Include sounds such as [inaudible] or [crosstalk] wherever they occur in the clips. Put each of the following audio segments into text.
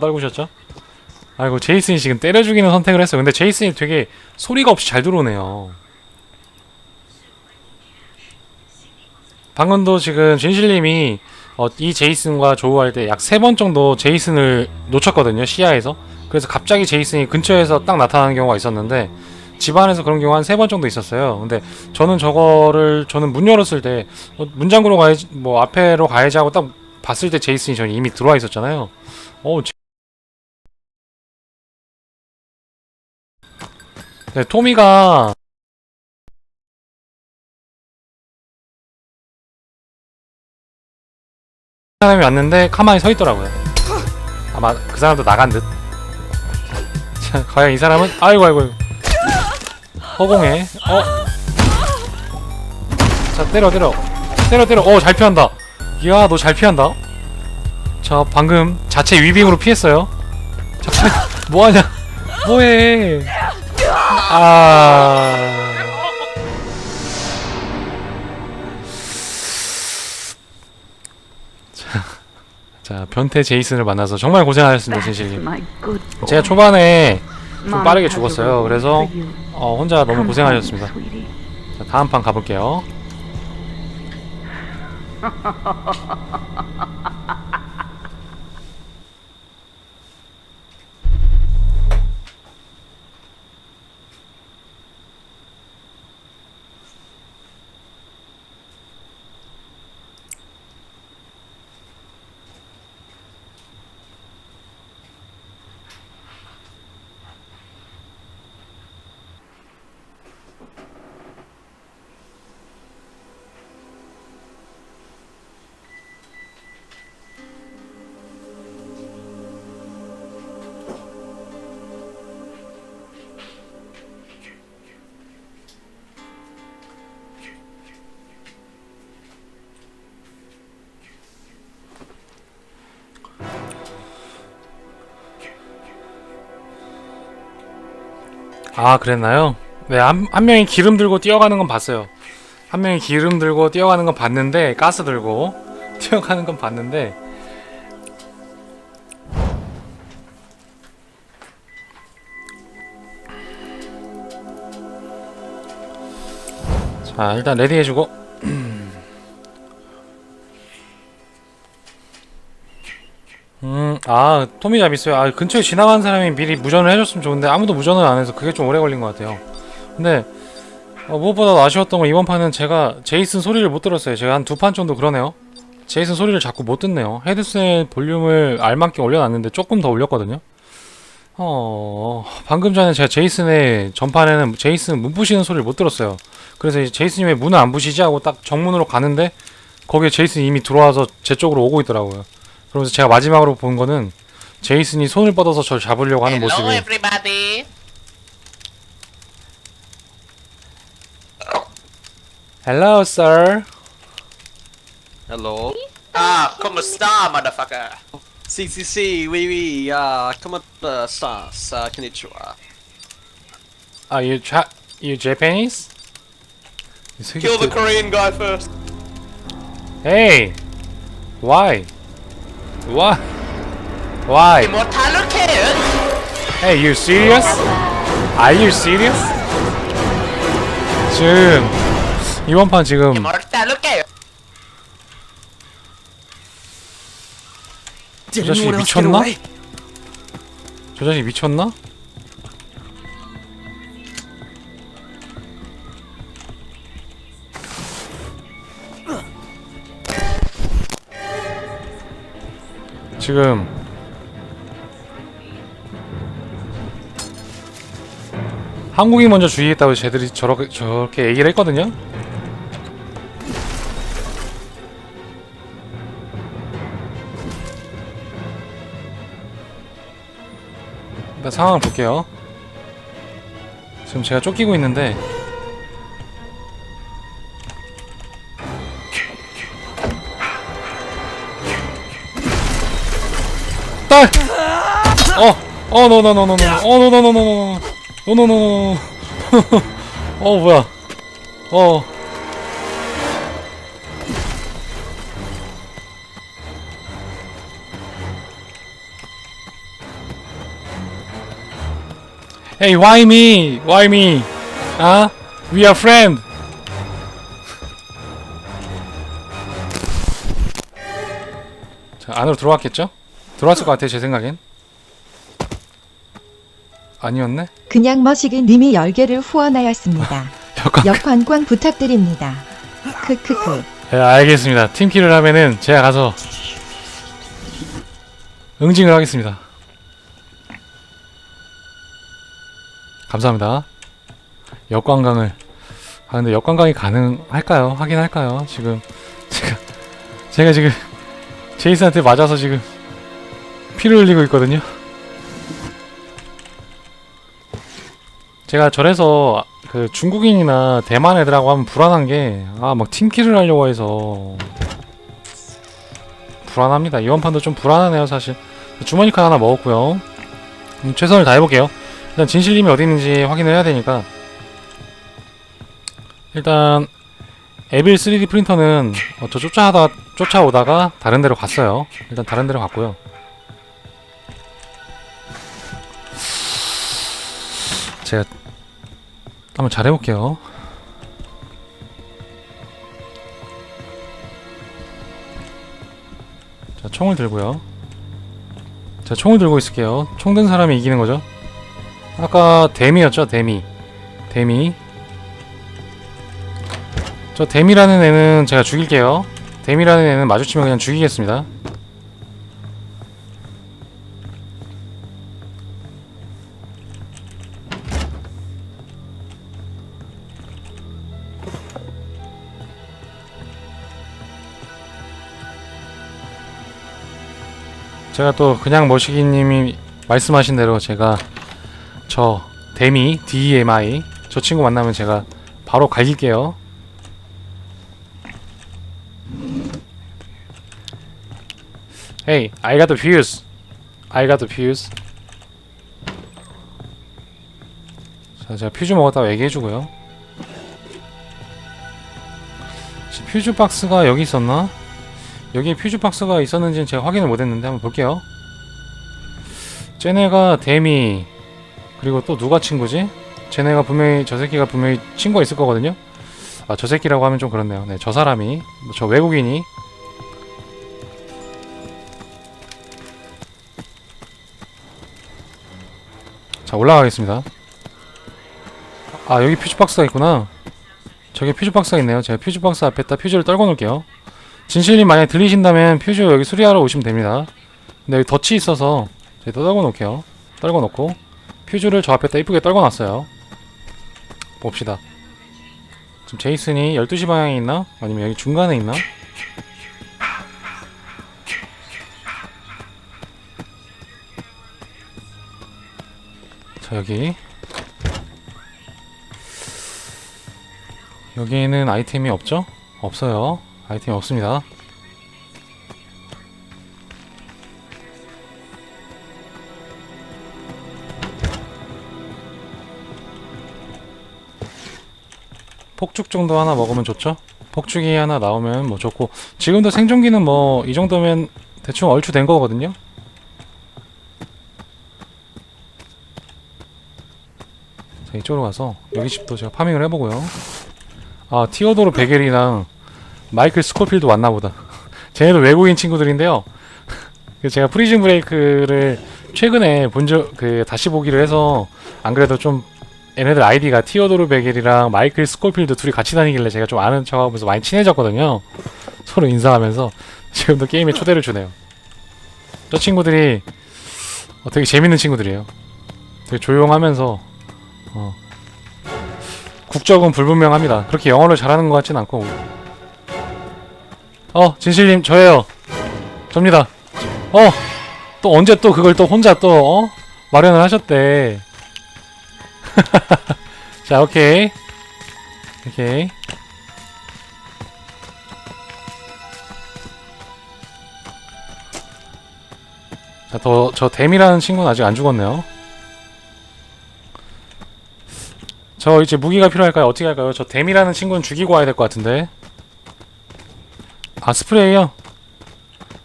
떨구셨죠? 아이고 제이슨이 지금 때려 죽이는 선택을 했어요. 근데 제이슨이 되게 소리가 없이 잘 들어오네요. 방금도 지금 진실님이 어, 이 제이슨과 조우할 때 약 세 번 정도 제이슨을 놓쳤거든요 시야에서. 그래서 갑자기 제이슨이 근처에서 딱 나타나는 경우가 있었는데 집안에서 그런 경우 한 세 번 정도 있었어요. 근데 저는 저거를 저는 문 열었을 때 어, 문장구로 가야지 뭐 앞에로 가야지 하고 딱 봤을 때 제이슨이 저는 이미 들어와 있었잖아요. 어, 네, 토미가 사람이 왔는데 가만히 서 있더라고요. 아마 그 사람도 나간 듯. 자, 과연 이 사람은 아이고 아이고. 허공에 어. 자 때려 때려 때려 때려 어잘 피한다. 이야 너 잘 피한다. 자 방금 자체 위빙으로 피했어요. 자 [laughs] 뭐하냐? 뭐해? 아. 자, 자 변태 제이슨을 만나서 정말 고생하셨습니다, 진실님. 제가 초반에 좀 빠르게 죽었어요. 그래서. 어, 혼자 너무 고생하셨습니다. 자, 다음 판 가볼게요. [laughs] 아, 그랬나요? 네, 한, 한 명이 기름 들고 뛰어가는 건 봤어요. 한 명이 기름 들고 뛰어가는 건 봤는데, 가스 들고 [laughs] 뛰어가는 건 봤는데, 자, 일단 레디 해주고, 음, 아, 토미 잡있어요. 아, 근처에 지나가는 사람이 미리 무전을 해줬으면 좋은데 아무도 무전을 안 해서 그게 좀 오래 걸린 것 같아요. 근데 어, 무엇보다 아쉬웠던 건 이번 판은 제가 제이슨 소리를 못 들었어요. 제가 한 두 판 정도 그러네요. 제이슨 소리를 자꾸 못 듣네요. 헤드셋 볼륨을 알맞게 올려놨는데 조금 더 올렸거든요. 어, 방금 전에 제가 제이슨의 전판에는 제이슨 문 부시는 소리를 못 들었어요. 그래서 제이슨이 왜 문을 안 부시지 하고 딱 정문으로 가는데 거기에 제이슨이 이미 들어와서 제 쪽으로 오고 있더라고요. 그러면서 제가 마지막으로 본 거는 제이슨이 손을 뻗어서 저를 잡으려고 하는 Hello 모습이 everybody. Hello, sir. Hello. Ah, como está, motherfucker? Si, si, si, oui, oui, ah, comment uh, ça, ça, konnichiwa. Are you cha- you Japanese? 이 새끼 Kill the 또- Korean guy first. Hey, why? Why? Why? Immortal kid? Hey, you serious? Are you serious? 지금 이번 판 지금 Immortal kid? 저 자식이 미쳤나? 저 자식 미쳤나? 지금 한국이 먼저 주의했다고 쟤들이 저렇게 저렇게 얘기를 했거든요. 일단 상황을 볼게요. 지금 제가 쫓기고 있는데 딸! 어! 어, 노노노노노. 어, 노노노노노. 노노노노. 어, 뭐야. 어. Hey, why me? Why me? 아? We are friend. 자, 안으로 들어왔겠죠? 들어왔을 것 같아요, 제 생각엔. 아니었네? 그냥 머시기 님이 열개를 후원하였습니다. [laughs] 역광. 역관광 부탁드립니다. 크크크. 네, 알겠습니다. 팀킬을 하면은 제가 가서 응징을 하겠습니다. 감사합니다. 역관광을 아 근데 역관광이 가능할까요? 하긴 할까요? 지금 제가 제가 지금 [laughs] 제이스한테 맞아서 지금 피를 흘리고 있거든요. 제가 절에서 그 중국인이나 대만 애들하고 하면 불안한 게 아 막 팀킬을 하려고 해서 불안합니다. 이번 판도 좀 불안하네요 사실. 주머니 칸 하나 먹었고요. 음, 최선을 다해볼게요. 일단 진실님이 어디 있는지 확인을 해야 되니까 일단 에빌 3D 프린터는 어, 저 쫓아하다 쫓아오다가 다른 데로 갔어요. 일단 다른 데로 갔고요. 제가 한번 잘해볼게요. 자, 총을 들고요. 자, 총을 들고 있을게요. 총 든 사람이 이기는 거죠. 아까 데미였죠, 데미. 데미. 저 데미라는 애는 제가 죽일게요. 데미라는 애는 마주치면 그냥 죽이겠습니다. 제가 또 그냥 머시기님이 말씀하신 대로 제가 저 데미 DMI 저 친구 만나면 제가 바로 갈길게요. Hey, I got the fuse. I got the fuse. 자, 제가 퓨즈 먹었다고 얘기해주고요. 퓨즈 박스가 여기 있었나? 여기에 퓨즈 박스가 있었는지는 제가 확인을 못했는데 한번 볼게요. 쟤네가 데미 그리고 또 누가 친구지? 쟤네가 분명히 저 새끼가 분명히 친구가 있을 거거든요. 아 저 새끼라고 하면 좀 그렇네요. 네, 저 사람이 저 외국인이 자 올라가겠습니다. 아 여기 퓨즈 박스가 있구나. 저기 퓨즈 박스가 있네요. 제가 퓨즈 박스 앞에다 퓨즈를 떨궈 놓을게요. 진실님 만약에 들리신다면 퓨즈 여기 수리하러 오시면 됩니다. 근데 여기 덫이 있어서 또 떨궈 놓을게요. 떨궈 놓고 퓨즈를 저 앞에다 이쁘게 떨궈 놨어요. 봅시다. 지금 제이슨이 12시 방향에 있나? 아니면 여기 중간에 있나? 자 여기 여기에는 아이템이 없죠? 없어요. 아이템이 없습니다. 폭죽 정도 하나 먹으면 좋죠? 폭죽이 하나 나오면 뭐 좋고 지금도 생존기는 뭐 이 정도면 대충 얼추 된 거거든요? 자 이쪽으로 가서 여기 집도 제가 파밍을 해보고요 아 티오도르 베겔이랑 마이클 스코필도 왔나 보다 [laughs] 쟤네도 외국인 친구들인데요 [laughs] 그 제가 프리즌 브레이크를 최근에 본적 그 다시 보기를 해서 안 그래도 좀 얘네들 아이디가 티오도르 베겔이랑 마이클 스코필드 둘이 같이 다니길래 제가 좀 아는 척하면서 많이 친해졌거든요. 서로 인사하면서 [laughs] 지금도 게임에 초대를 주네요. 저 친구들이 어, 되게 재밌는 친구들이에요. 되게 조용하면서 어, 국적은 불분명합니다. 그렇게 영어를 잘하는 것 같진 않고 어 진실님 저예요. 접니다. 어 또 언제 또 그걸 또 혼자 또 어? 마련을 하셨대. [laughs] 자, 오케이. 오케이. 자, 더, 저 댐이라는 친구는 아직 안 죽었네요. 저 이제 무기가 필요할까요? 어떻게 할까요? 저 댐이라는 친구는 죽이고 와야 될 것 같은데. 아, 스프레이요?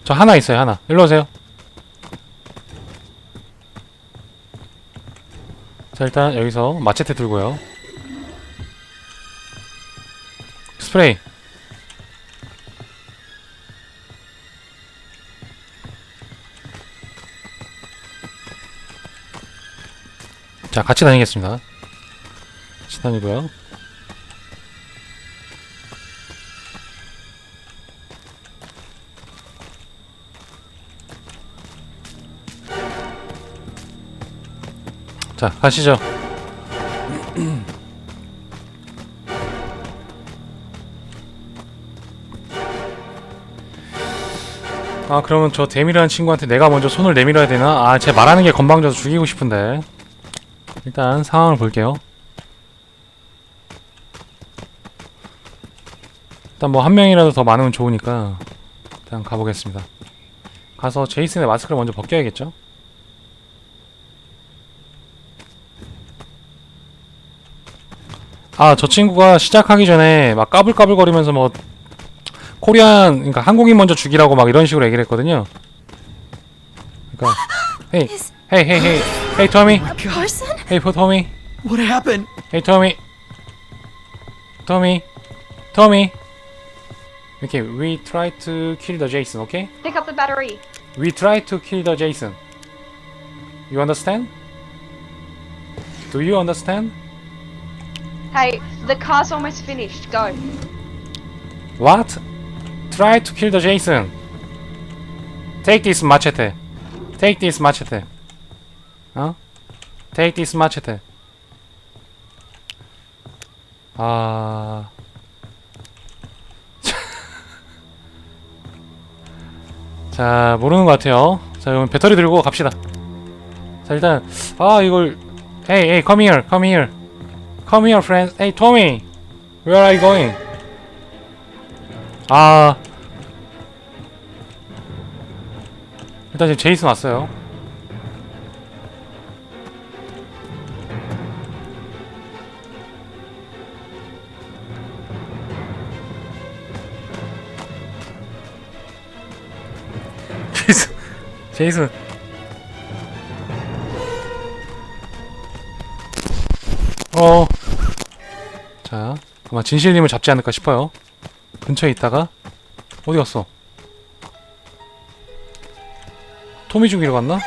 저 하나 있어요, 하나. 일로 오세요. 자, 자 일단 여기서 마체테 들고요 스프레이 자 같이 다니겠습니다 같이 다니고요 자 가시죠 아 그러면 저 데미라는 친구한테 내가 먼저 손을 내밀어야 되나? 아 제 말하는 게 건방져서 죽이고 싶은데 일단 상황을 볼게요 일단 뭐 한 명이라도 더 많으면 좋으니까 일단 가보겠습니다 가서 제이슨의 마스크를 먼저 벗겨야겠죠? 아 저 친구가 시작하기 전에 막 까불까불거리면서 뭐 코리안 그러니까 한국인 먼저 죽이라고 막 이런 식으로 얘기를 했거든요. 그러니까 헤이 헤이 헤이 헤이 헤이 토미 person? 헤이 포 토미 What happened? 헤이 토미 토미 토미 이렇게 we try to kill the Jason, okay? Pick up the battery. We try to kill the Jason. You understand? Do you understand? Hey, the car's almost finished. Go. What? Try to kill the Jason. Take this machete. Take this machete. 어? Take this machete. 아. 자, 모르는 것 같아요. 자, 그럼 배터리 들고 갑시다. 자, 일단 아, 이걸 Hey, hey, come here. Come here. Come here, friends. Hey, Tommy. Where are you going? 아 일단 지금 제이슨 왔어요 [laughs] 제이슨 제이슨 어. 자, 아마 진실님을 잡지 않을까 싶어요. 근처에 있다가 어디 갔어? 토미 죽이러 갔나?